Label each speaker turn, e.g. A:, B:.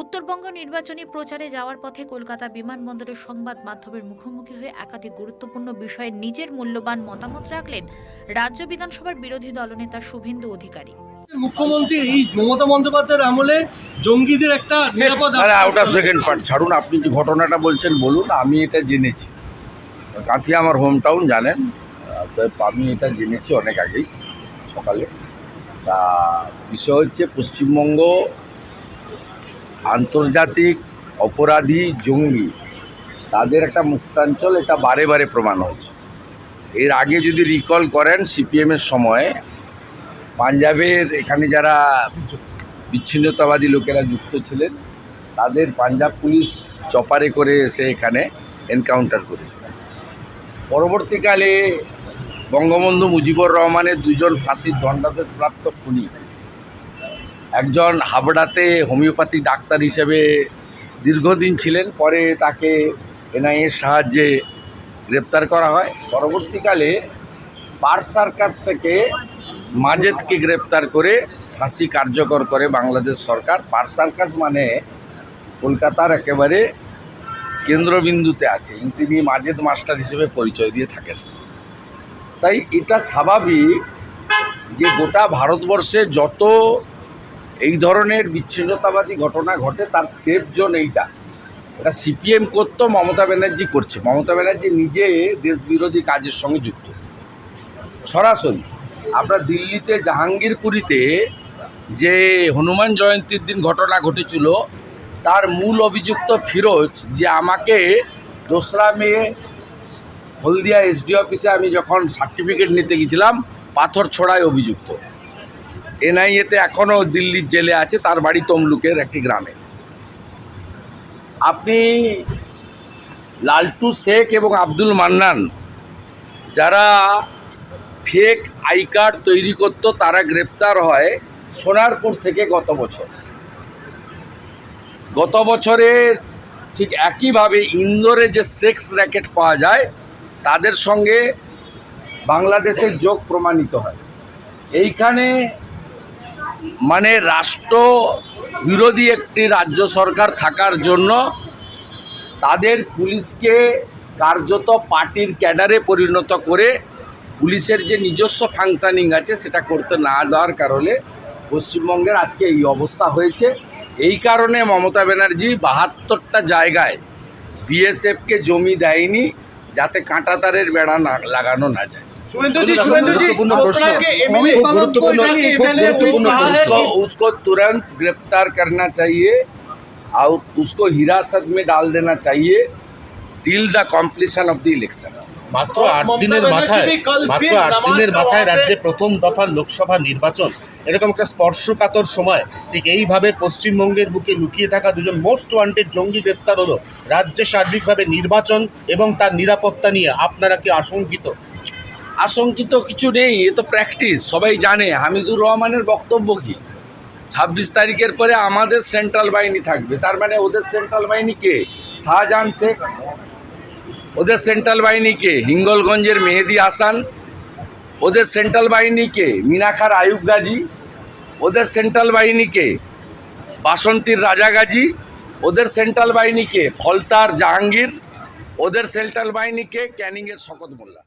A: উত্তরবঙ্গ নির্বাচনী প্রচারে যাওয়ার পথে কলকাতা বিমানবন্দরের সংবাদ মাধ্যমের মুখোমুখি হয়ে একাধিক গুরুত্বপূর্ণ বিষয়ে নিজের মূল্যবান মতামত রাখলেন রাজ্য বিধানসভার বিরোধী দলনেতা শুভেন্দু অধিকারী।
B: মুখ্যমন্ত্রী এই মমতা বন্দ্যোপাধ্যায়ের আমলে জঙ্গিদের একটা নিরাপদ
C: আরে ওটা সেকেন্ড পার্ট ছাড়ুন আপনি যে ঘটনাটা বলছেন বলুন আমি এটা জেনেছি। কাঁথিয়া আমার হোম টাউন জানেন আমি এটা জেনেছি অনেক আগেই সকালে। তা বিষয় হচ্ছে পশ্চিমবঙ্গ আন্তর্জাতিক অপরাধী জঙ্গি। তাদের একটা মুক্তাঞ্চল, এটা বারে বারে প্রমাণ হয়েছে। এর আগে যদি রিকল করেন সিপিএমের সময়, পাঞ্জাবের এখানে যারা বিচ্ছিন্নতাবাদী লোকেরা যুক্ত ছিলেন, তাদের পাঞ্জাব পুলিশ চপারে করে এসে এখানে এনকাউন্টার করেছিল পরবর্তীকালে বঙ্গবন্ধু মুজিবুর রহমানের দুজন ফাঁসির দণ্ডাদেশপ্রাপ্ত খুনি একজন হাবড়াতে হোমিওপ্যাথি ডাক্তার হিসেবে দীর্ঘদিন ছিলেন, পরে তাকে এনআইএর সাহায্যে গ্রেপ্তার করা হয়। পরবর্তীকালে পার সার্কাস থেকে মাজেদকে গ্রেপ্তার করে ফাঁসি কার্যকর করে বাংলাদেশ সরকার। পার সার্কাস মানে কলকাতার একেবারে কেন্দ্রবিন্দুতে আছে তিনি মাজেদ মাস্টার হিসেবে পরিচয় দিয়ে থাকেন। তাই এটা স্বাভাবিক যে গোটা ভারতবর্ষে যত এই ধরনের বিচ্ছিন্নতাবাদী ঘটনা ঘটে, তার সেফ জোন এইটা। এটা সিপিএম করতো মমতা ব্যানার্জি করছে। মমতা ব্যানার্জি নিজে দেশবিরোধী কাজের সঙ্গে যুক্ত। সরাসরি, আমরা দিল্লিতে জাহাঙ্গীরপুরীতে যে হনুমান জয়ন্তীর দিন ঘটনা ঘটেছিল, তার মূল অভিযুক্ত ফিরোজ যে আমাকে দোসরা মেয়ে হলদিয়া এসডি অফিসে আমি যখন সার্টিফিকেট নিতে গেছিলাম, পাথর ছোড়ায় অভিযুক্ত। এনআইএতে এখনও দিল্লির জেলে আছে, তার বাড়ি তমলুকের একটি গ্রামে। আপনি লালটু শেখ এবং আব্দুল মান্নান যারা ফেক আই কার্ড তৈরি করতো, তারা গ্রেপ্তার হয় সোনারপুর থেকে গত বছর। গত বছরের ঠিক একইভাবে ইন্দোরে যে সেক্স র্যাকেট পাওয়া যায়, তাদের সঙ্গে বাংলাদেশের যোগ প্রমাণিত হয়। এইখানে মানে রাষ্ট্র বিরোধী একটি রাজ্য সরকার থাকার জন্য তাদের পুলিশকে কার্যত পার্টির ক্যাডারে পরিণত করে পুলিশের যে নিজস্ব ফাংশানিং আছে সেটা করতে না দেওয়ার কারণে পশ্চিমবঙ্গের আজকে এই অবস্থা হয়েছে। এই কারণে মমতা ব্যানার্জি বাহাত্তরটা জায়গায় বিএসএফকে জমি দেয়নি যাতে কাঁটাতারের বেড়া না লাগানো না যায়।
B: শুভেন্দুজি শুভেন্দুজি
D: গুরুত্বপূর্ণ প্রশ্ন।
B: আপনাকে
D: খুব
B: এমএলএ
D: গুরুত্বপূর্ণ-
B: পালনপুরটাকে
D: খুব
B: এখানে
D: গুরুত্বপূর্ণ
B: ওই
D: প্রশ্ন।
B: পাহাড়ে-
C: उसको उसको तुरंत गिरफ्तार करना चाहिए और उसको हिरासत में डाल देना चाहिए till the completion of the election
D: মাত্র
B: और
D: আট
B: ममता
D: দিনের
B: बनर्जी
D: মাথায়
B: भी कल
D: মাত্র
B: फिर
D: আট
B: नमाज
D: দিনের
B: का
D: মাথায়
B: वहाँ पे-
D: রাজ্যে প্রথম দফার লোকসভা নির্বাচন এরকম একটা স্পর্শকাতর সময় ঠিক এইভাবে পশ্চিমবঙ্গের বুকে লুকিয়ে থাকা দুজন মোস্ট ওয়ান্টেড জঙ্গি গ্রেপ্তার হলো রাজ্যে সার্বিকভাবে নির্বাচন এবং তার নিরাপত্তা নিয়ে আপনারা কি আশঙ্কিত
C: আশঙ্কিত কিছু নেই, এ তো প্র্যাকটিস সবাই জানে। হামিদুর রহমানের বক্তব্য কি? ছাব্বিশ তারিখের পরে আমাদের সেন্ট্রাল বাহিনী থাকবে। তার মানে ওদের সেন্ট্রাল বাহিনী কে? শাহজাহান শেখ। ওদের সেন্ট্রাল বাহিনী কে? হিঙ্গলগঞ্জের মেহেদি হাসান। ওদের সেন্ট্রাল বাহিনী কে? মিনাখার আয়ুব গাজী। ওদের সেন্ট্রাল বাহিনী কে? বাসন্তীর রাজা গাজী। ওদের সেন্ট্রাল বাহিনী কে? ফলতার জাহাঙ্গীর। ওদের সেন্ট্রাল বাহিনী কে? ক্যানিংয়ের শকত মোল্লা।